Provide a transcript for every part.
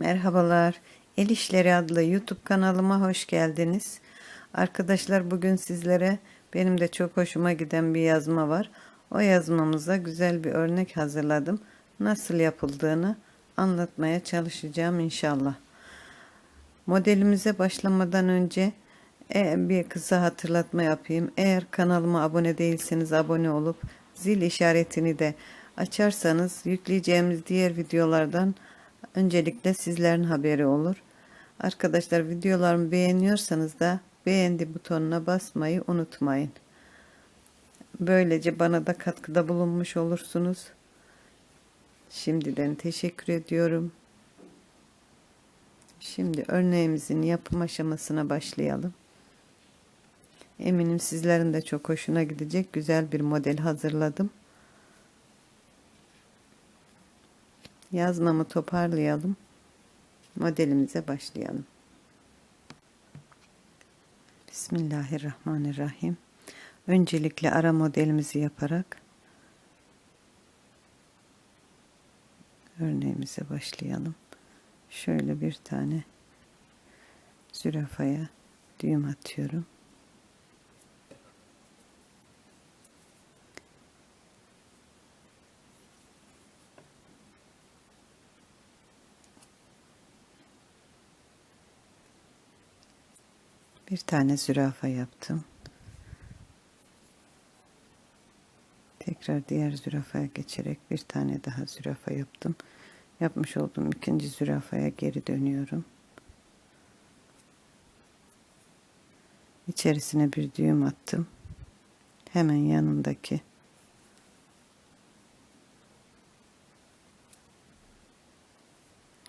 Merhabalar. El İşleri adlı YouTube kanalıma hoş geldiniz. Arkadaşlar bugün sizlere benim de çok hoşuma giden bir yazma var. O yazmamıza güzel bir örnek hazırladım. Nasıl yapıldığını anlatmaya çalışacağım inşallah. Modelimize başlamadan önce e, bir kısa hatırlatma yapayım. Eğer kanalıma abone değilseniz abone olup zil işaretini de açarsanız yükleyeceğimiz diğer videolardan öncelikle sizlerin haberi olur. Arkadaşlar videolarımı beğeniyorsanız da beğendi butonuna basmayı unutmayın. Böylece bana da katkıda bulunmuş olursunuz. Şimdiden teşekkür ediyorum. Şimdi örneğimizin yapım aşamasına başlayalım. Eminim sizlerin de çok hoşuna gidecek güzel bir model hazırladım. Yazmamı toparlayalım. Modelimize başlayalım. Bismillahirrahmanirrahim. Öncelikle ara modelimizi yaparak örneğimize başlayalım. Şöyle bir tane zürafaya düğüm atıyorum. Bir tane zürafa yaptım. Tekrar diğer zürafaya geçerek bir tane daha zürafa yaptım. Yapmış olduğum ikinci zürafaya geri dönüyorum. İçerisine bir düğüm attım. Hemen yanındaki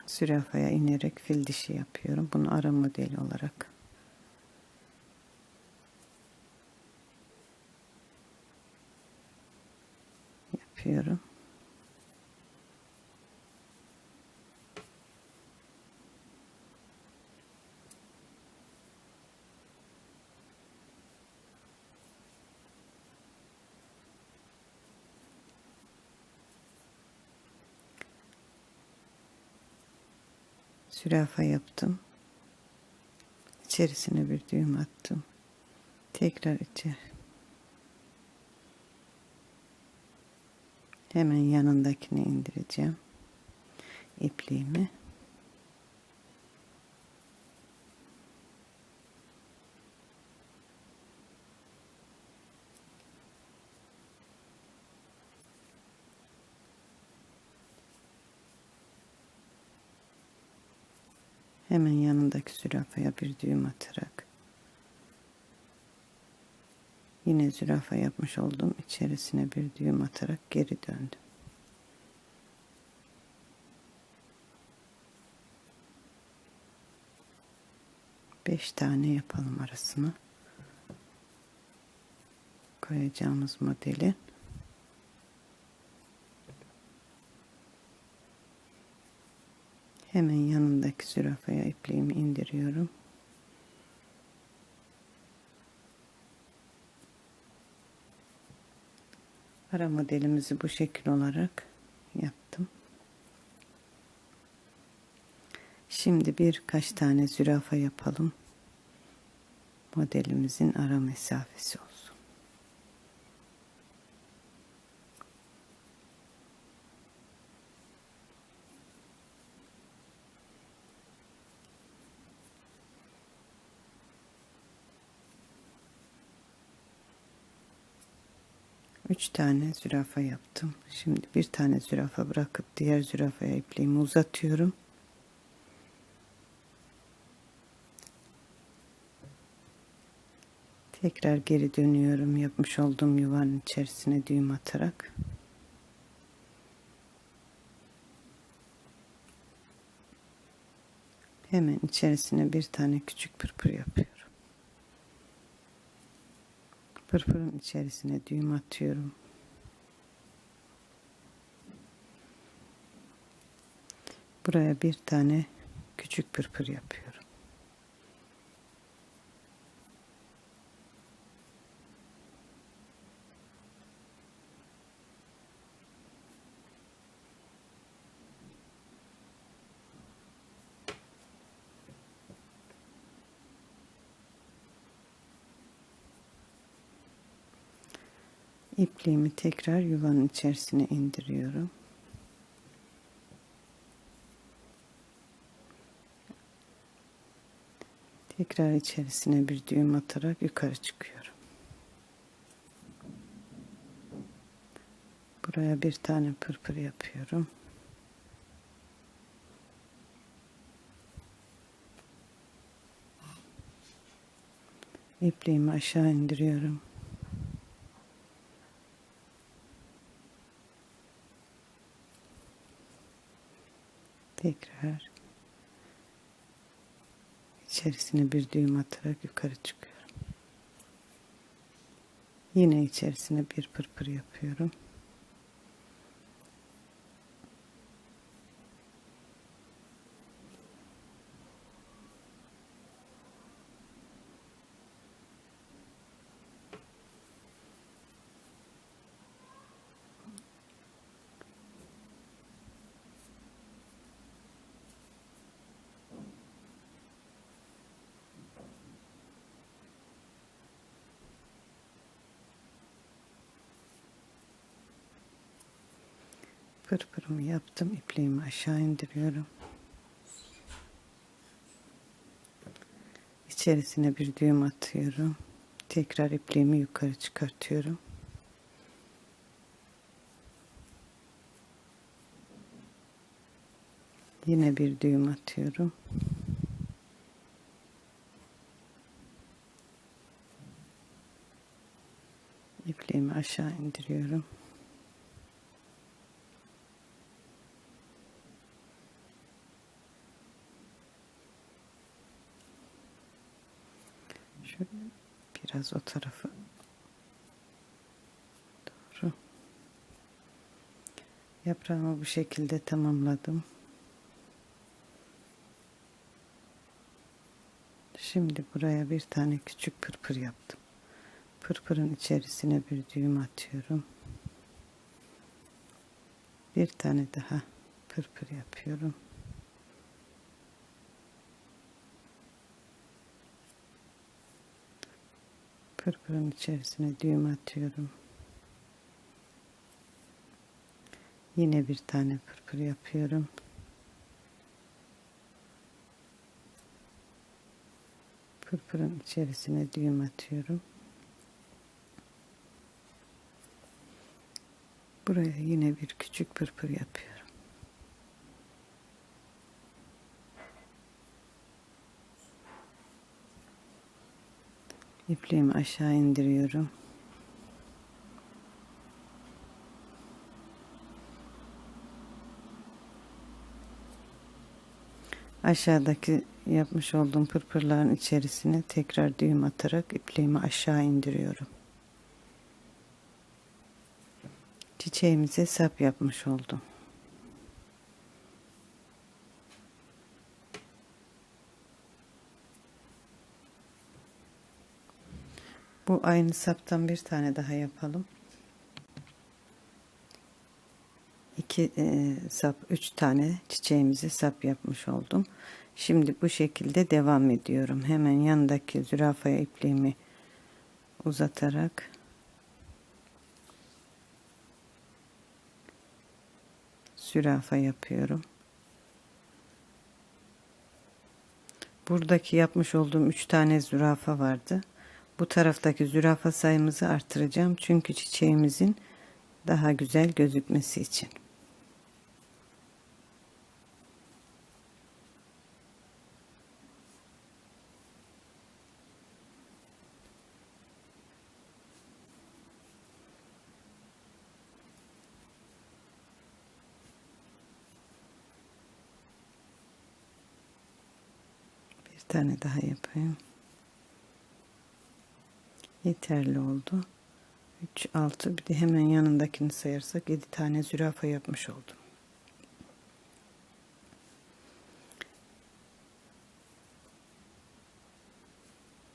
zürafaya inerek fil dişi yapıyorum. Bunu ara modeli olarak yapıyorum. Sürafa yaptım. İçerisine bir düğüm attım. Tekrar içeri. Hemen yanındakini indireceğim. ipliğimi. Hemen yanındaki zürafaya bir düğüm atarak Yine zürafa yapmış oldum. İçerisine bir düğüm atarak geri döndüm. Beş tane yapalım arasına. Koyacağımız modeli. Hemen yanındaki zürafaya ipliğimi indiriyorum. Para modelimizi bu şekil olarak yaptım. Şimdi birkaç tane zürafa yapalım. Modelimizin ara mesafesi olur. 3 tane zürafa yaptım. Şimdi bir tane zürafa bırakıp diğer zürafaya ipliğimi uzatıyorum. Tekrar geri dönüyorum yapmış olduğum yuvanın içerisine düğüm atarak. Hemen içerisine bir tane küçük pırpır yapıyorum. Pırpırın içerisine düğüm atıyorum. Buraya bir tane küçük pırpır yapıyorum. İpliğimi tekrar yuvanın içerisine indiriyorum. Tekrar içerisine bir düğüm atarak yukarı çıkıyorum. Buraya bir tane pırpır yapıyorum. İpliğimi aşağı indiriyorum. Tekrar içerisine bir düğüm atarak yukarı çıkıyorum. Yine içerisine bir pırpır yapıyorum. Pırpırımı yaptım. ipliğimi aşağı indiriyorum. İçerisine bir düğüm atıyorum. Tekrar ipliğimi yukarı çıkartıyorum. Yine bir düğüm atıyorum. İpliğimi aşağı indiriyorum. Şöyle biraz o tarafı doğru. Yaprağımı bu şekilde tamamladım. Şimdi buraya bir tane küçük pırpır yaptım. Pırpırın içerisine bir düğüm atıyorum. Bir tane daha pırpır yapıyorum. Pırpırın içerisine düğüm atıyorum. Yine bir tane pırpır yapıyorum. Pırpırın içerisine düğüm atıyorum. Buraya yine bir küçük pırpır yapıyorum. İpliğimi aşağı indiriyorum. Aşağıdaki yapmış olduğum pırpırların içerisine tekrar düğüm atarak ipliğimi aşağı indiriyorum. Çiçeğimize sap yapmış oldum. Aynı saptan bir tane daha yapalım. İki e, sap, üç tane çiçeğimizi sap yapmış oldum. Şimdi bu şekilde devam ediyorum. Hemen yanındaki zürafaya ipliğimi uzatarak zürafa yapıyorum. Buradaki yapmış olduğum üç tane zürafa vardı. Bu taraftaki zürafa sayımızı artıracağım. Çünkü çiçeğimizin daha güzel gözükmesi için. Bir tane daha yapayım. Yeterli oldu. 3, 6 bir de hemen yanındakini sayarsak 7 tane zürafa yapmış oldum.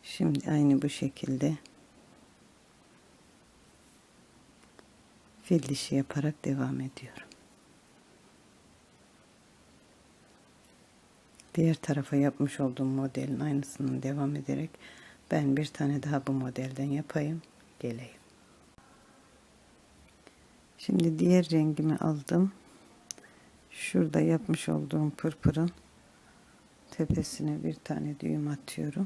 Şimdi aynı bu şekilde fil dişi yaparak devam ediyorum. Diğer tarafa yapmış olduğum modelin aynısını devam ederek ben bir tane daha bu modelden yapayım geleyim. Şimdi diğer rengimi aldım. Şurada yapmış olduğum pırpırın tepesine bir tane düğüm atıyorum.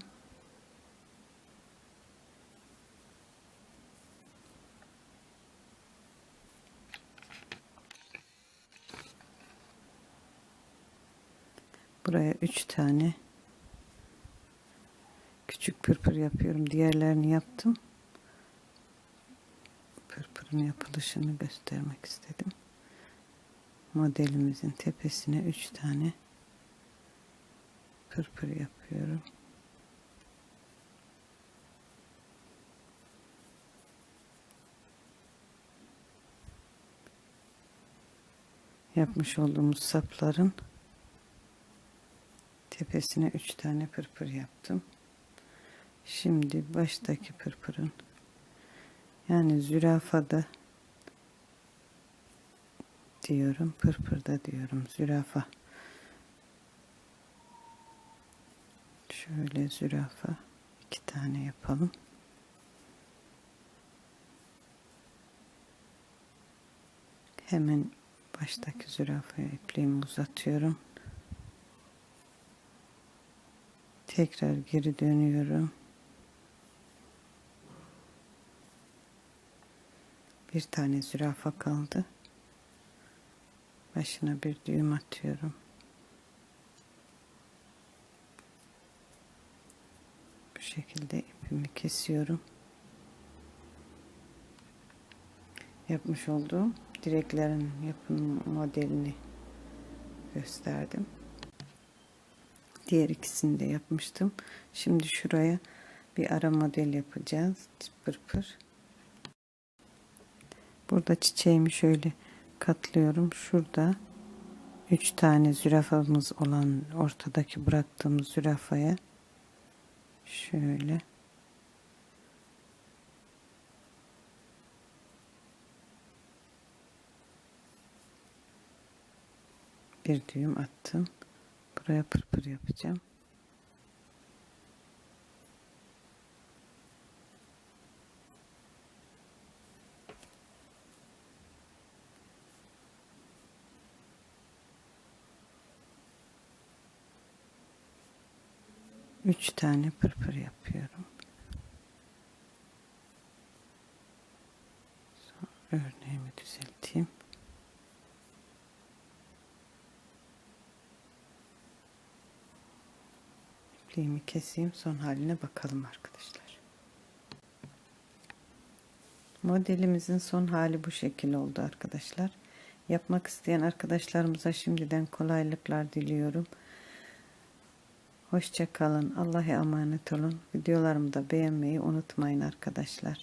Buraya üç tane küçük pırpır yapıyorum. Diğerlerini yaptım. Pırpırın yapılışını göstermek istedim. Modelimizin tepesine üç tane pırpır yapıyorum. Yapmış olduğumuz sapların tepesine üç tane pırpır yaptım. Şimdi baştaki pırpırın yani zürafada diyorum pırpırda diyorum zürafa. Şöyle zürafa iki tane yapalım. Hemen baştaki zürafaya ipliğimi uzatıyorum. Tekrar geri dönüyorum bir tane zürafa kaldı. Başına bir düğüm atıyorum. Bu şekilde ipimi kesiyorum. Yapmış olduğum direklerin yapım modelini gösterdim. Diğer ikisini de yapmıştım. Şimdi şuraya bir ara model yapacağız. Pırpır burada çiçeğimi şöyle katlıyorum. Şurada üç tane zürafamız olan ortadaki bıraktığımız zürafaya şöyle bir düğüm attım. Buraya pırpır yapacağım. Üç tane pırpır yapıyorum. Örneğimi düzelteyim. İpliğimi keseyim son haline bakalım arkadaşlar. Modelimizin son hali bu şekil oldu arkadaşlar. Yapmak isteyen arkadaşlarımıza şimdiden kolaylıklar diliyorum. Hoşça kalın. Allah'a emanet olun. Videolarımı da beğenmeyi unutmayın arkadaşlar.